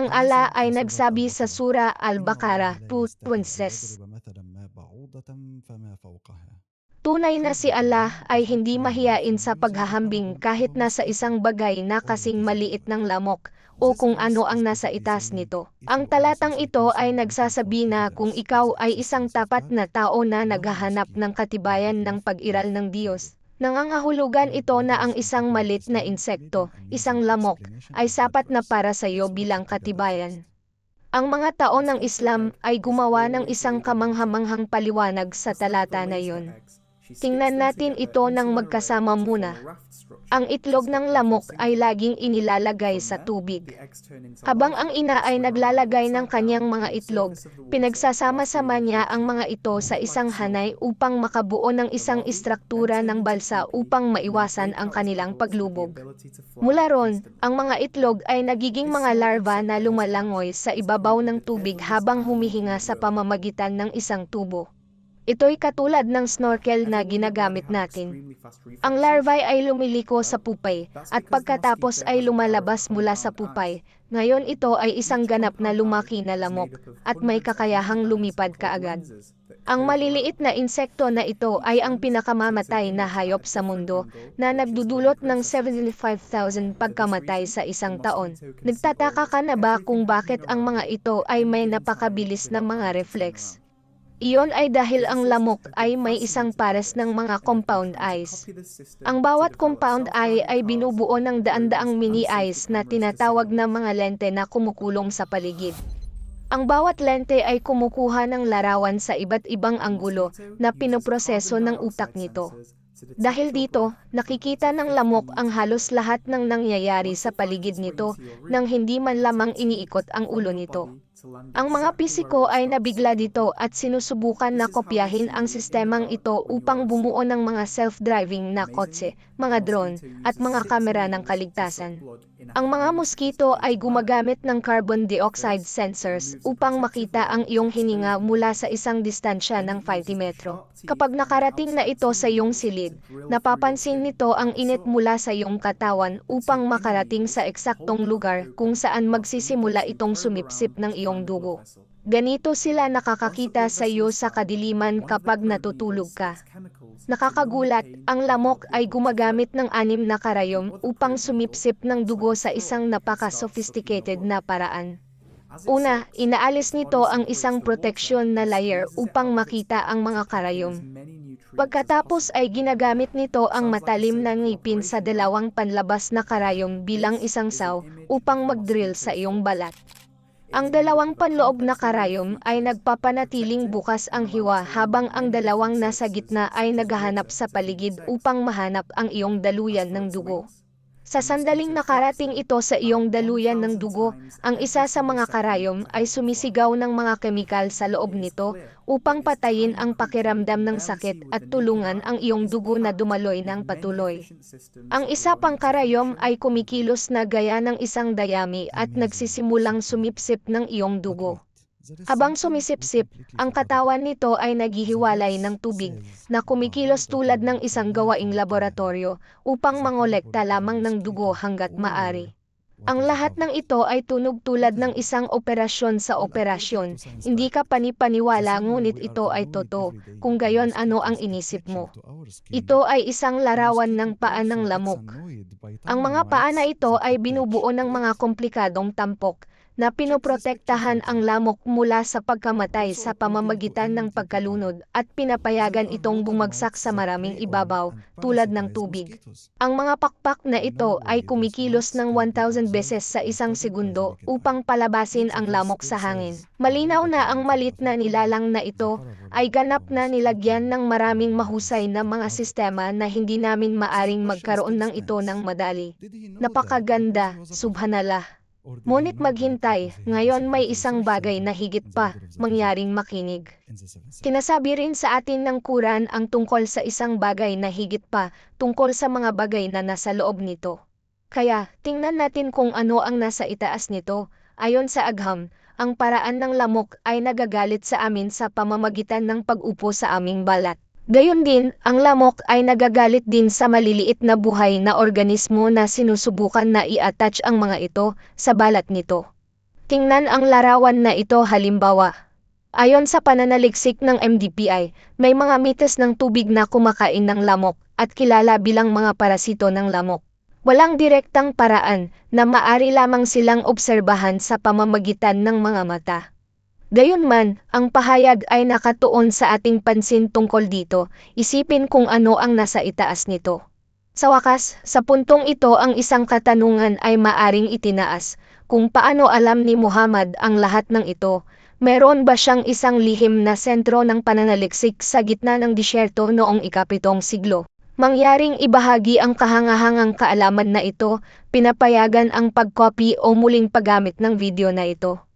Ang ala ay nagsabi sa Sura Al-Baqarah 2.26. Tunay na si Allah ay hindi mahiyain sa paghahambing kahit na sa isang bagay na kasing maliit ng lamok o kung ano ang nasa itas nito. Ang talatang ito ay nagsasabi na kung ikaw ay isang tapat na tao na naghahanap ng katibayan ng pag-iral ng Diyos, nangangahulugan ito na ang isang malit na insekto, isang lamok, ay sapat na para sa iyo bilang katibayan. Ang mga tao ng Islam ay gumawa ng isang kamanghamanghang paliwanag sa talata na iyon. Tingnan natin ito ng magkasama muna. Ang itlog ng lamok ay laging inilalagay sa tubig. Habang ang ina ay naglalagay ng kanyang mga itlog, pinagsasama-sama niya ang mga ito sa isang hanay upang makabuo ng isang istruktura ng balsa upang maiwasan ang kanilang paglubog. Mula ron, ang mga itlog ay nagiging mga larva na lumalangoy sa ibabaw ng tubig habang humihinga sa pamamagitan ng isang tubo. Ito'y katulad ng snorkel na ginagamit natin. Ang larvae ay lumiliko sa pupay, at pagkatapos ay lumalabas mula sa pupay. Ngayon ito ay isang ganap na lumaki na lamok, at may kakayahang lumipad kaagad. Ang maliliit na insekto na ito ay ang pinakamamatay na hayop sa mundo, na nagdudulot ng 75,000 pagkamatay sa isang taon. Nagtataka ka na ba kung bakit ang mga ito ay may napakabilis na mga reflex? Iyon ay dahil ang lamok ay may isang pares ng mga compound eyes. Ang bawat compound eye ay binubuo ng daan-daang mini eyes na tinatawag na mga lente na kumukulong sa paligid. Ang bawat lente ay kumukuha ng larawan sa iba't ibang anggulo na pinoproseso ng utak nito. Dahil dito, nakikita ng lamok ang halos lahat ng nangyayari sa paligid nito nang hindi man lamang iniikot ang ulo nito. Ang mga pisiko ay nabigla dito at sinusubukan na kopyahin ang sistemang ito upang bumuo ng mga self-driving na kotse, mga drone, at mga kamera ng kaligtasan. Ang mga moskito ay gumagamit ng carbon dioxide sensors upang makita ang iyong hininga mula sa isang distansya ng 5 metro. Kapag nakarating na ito sa iyong silid, napapansin nito ang init mula sa iyong katawan upang makarating sa eksaktong lugar kung saan magsisimula itong sumipsip ng iyong dugo. Ganito sila nakakakita sa iyo sa kadiliman kapag natutulog ka. Nakakagulat, ang lamok ay gumagamit ng anim na karayom upang sumipsip ng dugo sa isang napaka-sophisticated na paraan. Una, inaalis nito ang isang proteksyon na layer upang makita ang mga karayom. Pagkatapos ay ginagamit nito ang matalim na ngipin sa dalawang panlabas na karayom bilang isang saw upang mag-drill sa iyong balat. Ang dalawang panloob na karayom ay nagpapanatiling bukas ang hiwa habang ang dalawang nasa gitna ay naghahanap sa paligid upang mahanap ang iyong daluyan ng dugo. Sa sandaling nakarating ito sa iyong daluyan ng dugo, ang isa sa mga karayom ay sumisigaw ng mga kemikal sa loob nito upang patayin ang pakiramdam ng sakit at tulungan ang iyong dugo na dumaloy ng patuloy. Ang isa pang karayom ay kumikilos na gaya ng isang dayami at nagsisimulang sumipsip ng iyong dugo. Habang sumisipsip, ang katawan nito ay naghihiwalay ng tubig na kumikilos tulad ng isang gawaing laboratorio upang mangolekta lamang ng dugo hanggat maari. Ang lahat ng ito ay tunog tulad ng isang operasyon sa operasyon. Hindi ka panipaniwala ngunit ito ay totoo, kung gayon ano ang inisip mo. Ito ay isang larawan ng paa ng lamok. Ang mga paa na ito ay binubuo ng mga komplikadong tampok na pinoprotektahan ang lamok mula sa pagkamatay sa pamamagitan ng pagkalunod at pinapayagan itong bumagsak sa maraming ibabaw tulad ng tubig. Ang mga pakpak na ito ay kumikilos ng 1,000 beses sa isang segundo upang palabasin ang lamok sa hangin. Malinaw na ang malit na nilalang na ito ay ganap na nilagyan ng maraming mahusay na mga sistema na hindi namin maaring magkaroon ng ito ng madali. Napakaganda, subhanallah. Ngunit maghintay, ngayon may isang bagay na higit pa, mangyaring makinig. Sinasabi rin sa atin ng Quran ang tungkol sa isang bagay na higit pa, tungkol sa mga bagay na nasa loob nito. Kaya, tingnan natin kung ano ang nasa itaas nito. Ayon sa agham, ang paraan ng lamok ay nagagalit sa amin sa pamamagitan ng pag-upo sa aming balat. Gayon din, ang lamok ay nagagalit din sa maliliit na buhay na organismo na sinusubukan na i-attach ang mga ito sa balat nito. Tingnan ang larawan na ito halimbawa. Ayon sa pananaliksik ng MDPI, may mga mites ng tubig na kumakain ng lamok at kilala bilang mga parasito ng lamok. Walang direktang paraan na maari lamang silang obserbahan sa pamamagitan ng mga mata. Gayunman, ang pahayag ay nakatuon sa ating pansin tungkol dito, isipin kung ano ang nasa itaas nito. Sa wakas, sa puntong ito ang isang katanungan ay maaring itinaas, kung paano alam ni Muhammad ang lahat ng ito, meron ba siyang isang lihim na sentro ng pananaliksik sa gitna ng disyerto noong ikapitong siglo? Mangyaring ibahagi ang kahangahangang kaalaman na ito, pinapayagan ang pagcopy o muling paggamit ng video na ito.